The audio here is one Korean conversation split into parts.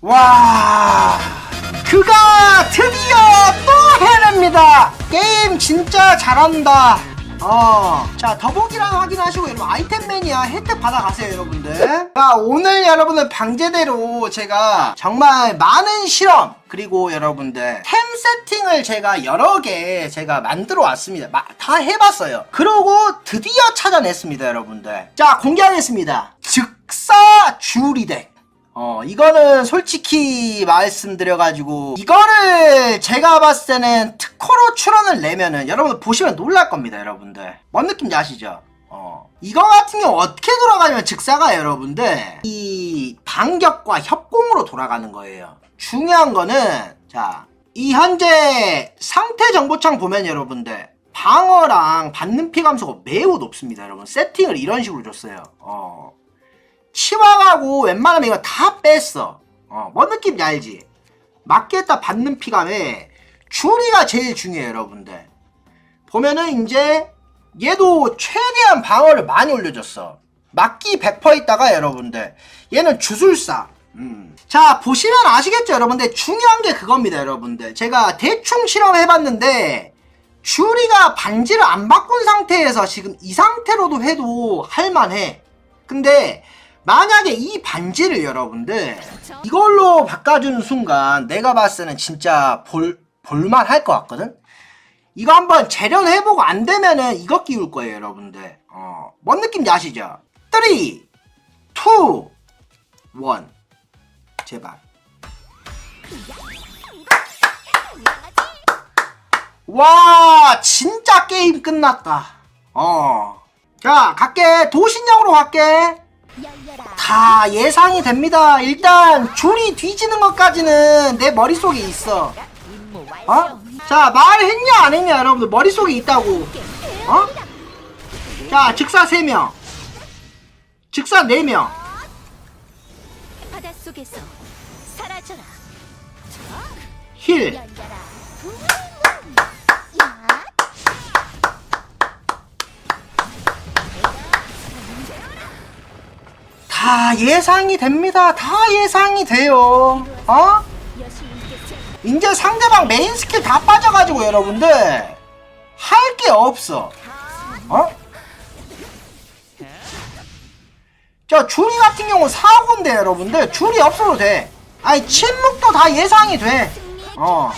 와 그가 드디어 또 해냅니다. 게임 진짜 잘한다. 어자 더보기란 확인하시고 여러분 아이템 매니아 혜택 받아가세요 여러분들. 자 오늘 여러분들 방제대로 제가 정말 많은 실험 그리고 여러분들 템 세팅을 제가 여러 개 제가 만들어 왔습니다. 마- 다 해봤어요. 그러고 드디어 찾아냈습니다 여러분들. 자 공개하겠습니다. 즉사 주리덱 어, 이거는 솔직히 말씀드려가지고, 이거를 제가 봤을 때는 특허로 출원을 내면은, 여러분들 보시면 놀랄 겁니다, 여러분들. 뭔 느낌인지 아시죠? 어. 이거 같은 경우 어떻게 돌아가냐면, 즉사가 여러분들, 이 반격과 협공으로 돌아가는 거예요. 중요한 거는, 자, 이 현재 상태 정보창 보면 여러분들, 방어랑 받는 피 감소가 매우 높습니다, 여러분. 세팅을 이런 식으로 줬어요. 어. 치와하고 웬만하면 이거 다 뺐어. 어, 뭔 느낌인지 알지? 맞겠다 받는 피감에 줄이가 제일 중요해요, 여러분들. 보면은 이제 얘도 최대한 방어를 많이 올려줬어. 맞기 100% 있다가 여러분들 얘는 주술사. 음. 자 보시면 아시겠죠, 여러분들 중요한 게 그겁니다, 여러분들. 제가 대충 실험해봤는데 주리가 반지를 안 바꾼 상태에서 지금 이 상태로도 해도 할만해. 근데 만약에 이 반지를 여러분들 이걸로 바꿔주는 순간 내가 봤을 때는 진짜 볼, 볼만 할 것 같거든? 이거 한번 재련해보고 안 되면은 이거 끼울 거예요, 여러분들. 어, 뭔 느낌인지 아시죠? 3, 2, 1. 제발. 와, 진짜 게임 끝났다. 어. 자, 갈게. 도신형으로 갈게. 다 예상이 됩니다. 일단 줄이 뒤지는 것까지는 내 머릿속에 있어. 어? 자, 말했냐 안 했냐 여러분들 머릿속에 있다고. 어? 자, 즉사 3명. 즉사 4명. 바닷속에서 사라져라. 힐. 열려라. 다 예상이 됩니다. 다 예상이 돼요. 어? 이제 상대방 메인 스킬 다 빠져가지고 여러분들 할 게 없어. 어? 저 줄이 같은 경우 사고인데 여러분들 줄이 없어도 돼. 아니 침묵도 다 예상이 돼. 어.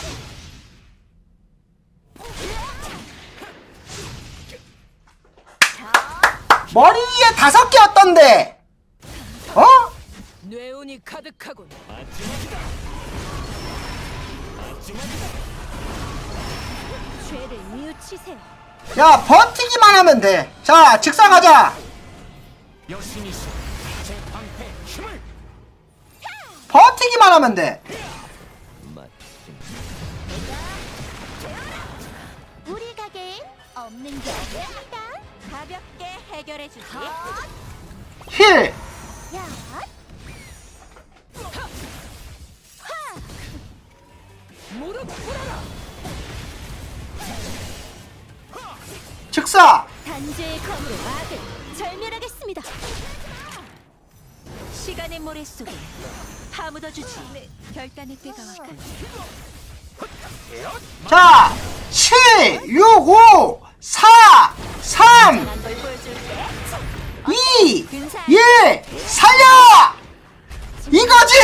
머리 위에 다섯 개였던데. 어? 뇌운이 가득하군. 죄를 뉘우치세요. 야 버티기만 하면 돼. 자 직사 가자. 여신이시 제 방패 힘을 버티기만 하면 돼. 우리 가게엔 없는 게 없습니다. 가볍게 해결해 주지. 힐. 야, 무릎 꿇어라. 즉사. 단죄의 검으로 악을 절멸하겠습니다. 시간의 모래 속에 파묻어 주지. 결단의 때가 왔군. 자, 7, 6, 5, 4, 3, 강한 걸 보여줄게. 2, 1, 살려! 이거지!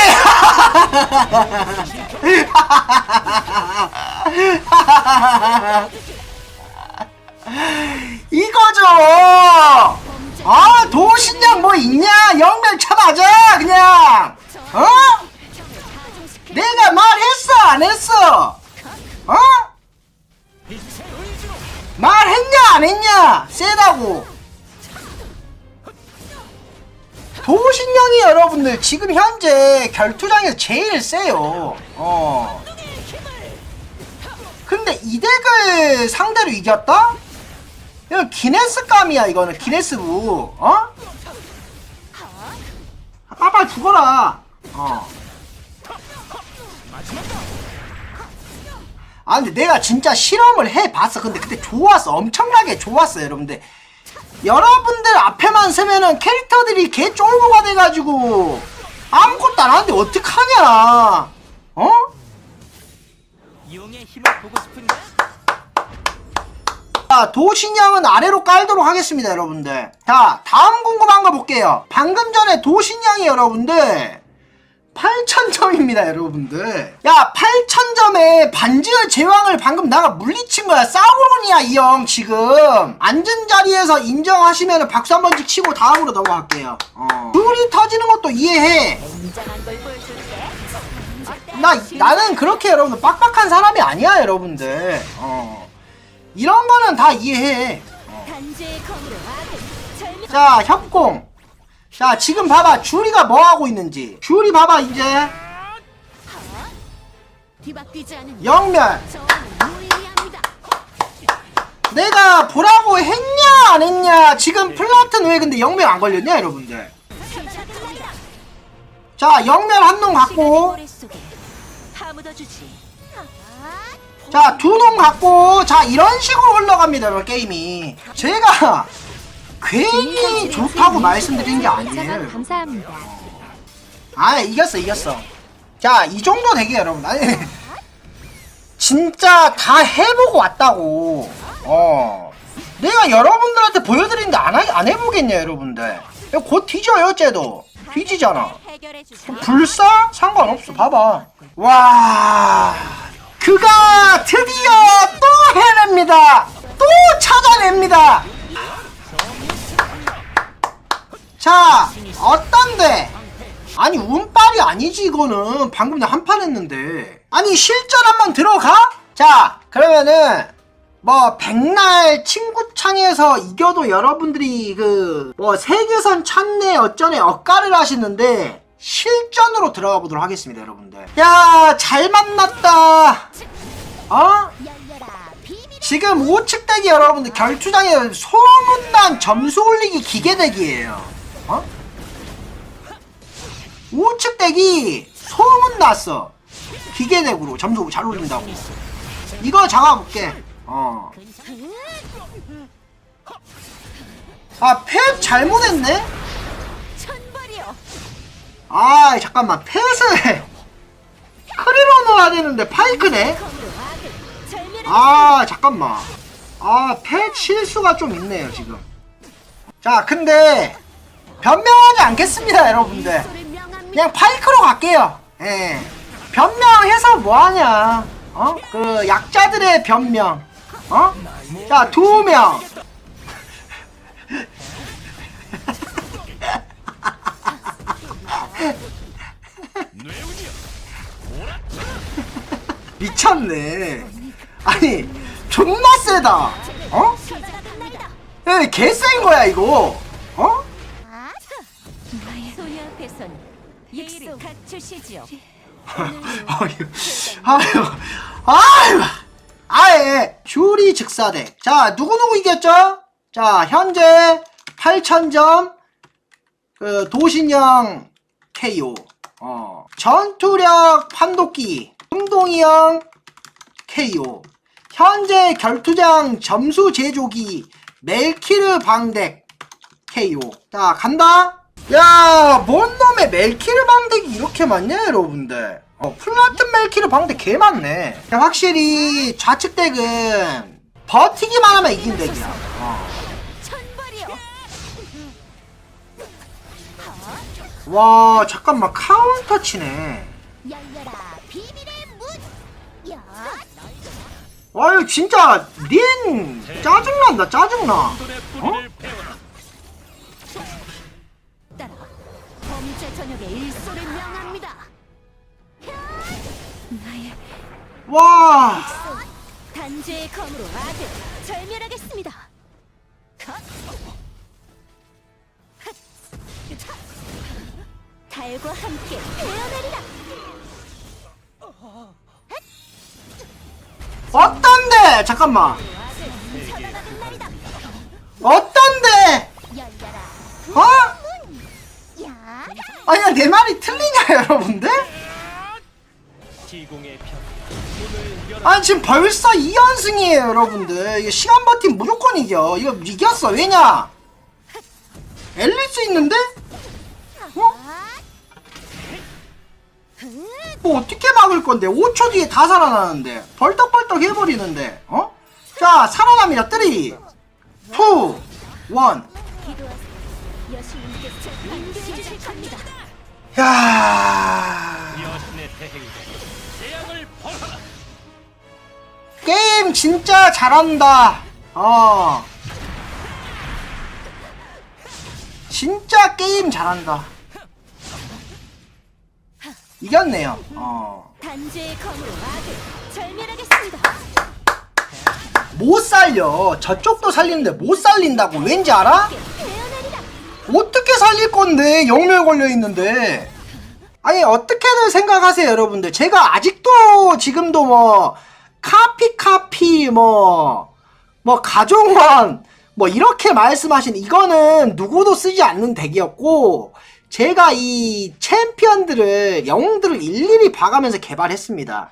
이거죠! 아, 도신장 뭐 있냐? 영멸 쳐맞아, 그냥! 어? 내가 말했어, 안 했어? 어? 말했냐 안 했냐 세다고 도신령이 여러분들 지금 현재 결투장에서 제일 세요. 어. 근데 이 덱을 상대로 이겼다? 이건 기네스감이야 이거는. 기네스부. 어? 아, 빨빨 죽어라. 어. 아 근데 내가 진짜 실험을 해봤어. 근데 그때 좋았어. 엄청나게 좋았어 여러분들. 여러분들 앞에 만 서면은 캐릭터들이 개 쫄보가 돼가지고 아무것도 안 하는데 어떡하냐 어? 용의 힘을 보고 싶은가? 자, 도신양은 아래로 깔도록 하겠습니다, 여러분들. 자, 다음 궁금한 거 볼게요. 방금 전에 도신양이 여러분들 8,000점입니다, 여러분들. 야, 8,000점에 반지의 제왕을 방금 나가 물리친 거야. 싸우로니야, 이 형, 지금. 앉은 자리에서 인정하시면 박수 한 번씩 치고 다음으로 넘어갈게요. 어. 둘이 터지는 것도 이해해. 나, 나는 그렇게 여러분들 빡빡한 사람이 아니야, 여러분들. 어. 이런 거는 다 이해해. 절멸. 자, 협공. 자, 지금 봐봐. 주리가 뭐 하고 있는지. 주리 봐봐, 이제. 영멸. 내가 보라고 했냐, 안 했냐. 지금 플라튼 왜 근데 영멸 안 걸렸냐, 여러분들. 자, 영멸 한놈 시간의 갖고. 머릿속에 파묻어주지. 자, 두 놈 갖고. 자, 이런 식으로 흘러갑니다, 게임이. 제가 괜히 좋다고 말씀드린 게 아니에요. 감사합니다. 아 이겼어 이겼어. 자 이 정도 되게 여러분. 아니 진짜 다 해보고 왔다고. 어. 내가 여러분들한테 보여드리는데 안, 하- 안 해보겠냐 여러분들. 곧 뒤져요 쟤도. 뒤지잖아. 불사? 상관없어. 봐봐. 와. 그가 드디어 또 해냅니다. 또 찾아냅니다 자 어떤데 아니 운빨이 아니지 이거는 방금 나 한 판 했는데 아니 실전 한번 들어가? 자 그러면은 뭐 백날 친구 창에서 이겨도 여러분들이 그 뭐 세계선 찾네 어쩌네 엇가를 하시는데 실전으로 들어가 보도록 하겠습니다 여러분들 야 잘 만났다 어? 지금 우측대기 여러분들 결투장에 소문난 점수 올리기 기계 대기예요. 어? 우측대기 소문났어. 기계대구로 점수 잘 올린다고. 이거 잡아볼게. 어. 아, 팻 잘못했네? 아, 잠깐만. 팻을 크리로 넣어야 되는데 파이크네? 아 잠깐만 아 펫 실수가 좀 있네요 지금 자 근데 변명하지 않겠습니다 여러분들. 그냥 파이크로 갈게요 예 변명해서 뭐하냐 어? 그 약자들의 변명 어? 자 두명 미쳤네 아니 존나 세다 어? 야, 개쎄인 거야 이거 갖추시지요. 아유 아유 아유 아예 슈리 즉사대. 자 누구누구 이겼죠? 자 현재 8,000점 그 도신형 KO 어 전투력 판독기 흥동이 형 KO 현재 결투장 점수 제조기 멜키르 방덱 KO 자 간다 야, 뭔 놈의 멜키르 방덱이 이렇게 많냐, 여러분들? 어, 플라튼 멜키르 방덱 개 많네. 확실히 좌측 덱은 버티기만 하면 이긴 덱이야. 어. 와, 잠깐만, 카운터 치네. 와, 진짜, 닌, 짜증난다, 짜증나. 저녁의 일소를 명합니다. 나의 와, 단죄의 검으로 악을 절멸하겠습니다. 컷. 핫. 차. 달과 함께 태어나리라. 어떤데? 잠깐만. 날이다. 어떤데? 열려라. 어? 야. 아니, 내 말이 틀리냐, 여러분들? 아니 지금 벌써 2연승이에요 여러분들 이거 시간 버팀 무조건 이겨 이거 이겼어 왜냐 앨리스 있는데? 어? 뭐 어떻게 막을 건데 5초 뒤에 다 살아나는데 벌떡벌떡 해버리는데 어? 자 살아납니다 3 2 1 기도하세요. 여신님께서 절 인도해 주실 겁니다. 야 여신의. 게임 진짜 잘한다 어 진짜 게임 잘한다 이겼네요 어 단죄의 검으로 악을 절멸하겠습니다. 못 살려 저쪽도 살리는데 못 살린다고 왠지 알아? 어떻게 살릴 건데? 영멸 걸려 있는데. 아니 어떻게들 생각하세요 여러분들. 제가 아직도 지금도 뭐 카피 카피 뭐뭐 가정원 뭐 이렇게 말씀하신 이거는 누구도 쓰지 않는 덱이었고 제가 이 챔피언들을 영웅들을 일일이 봐가면서 개발했습니다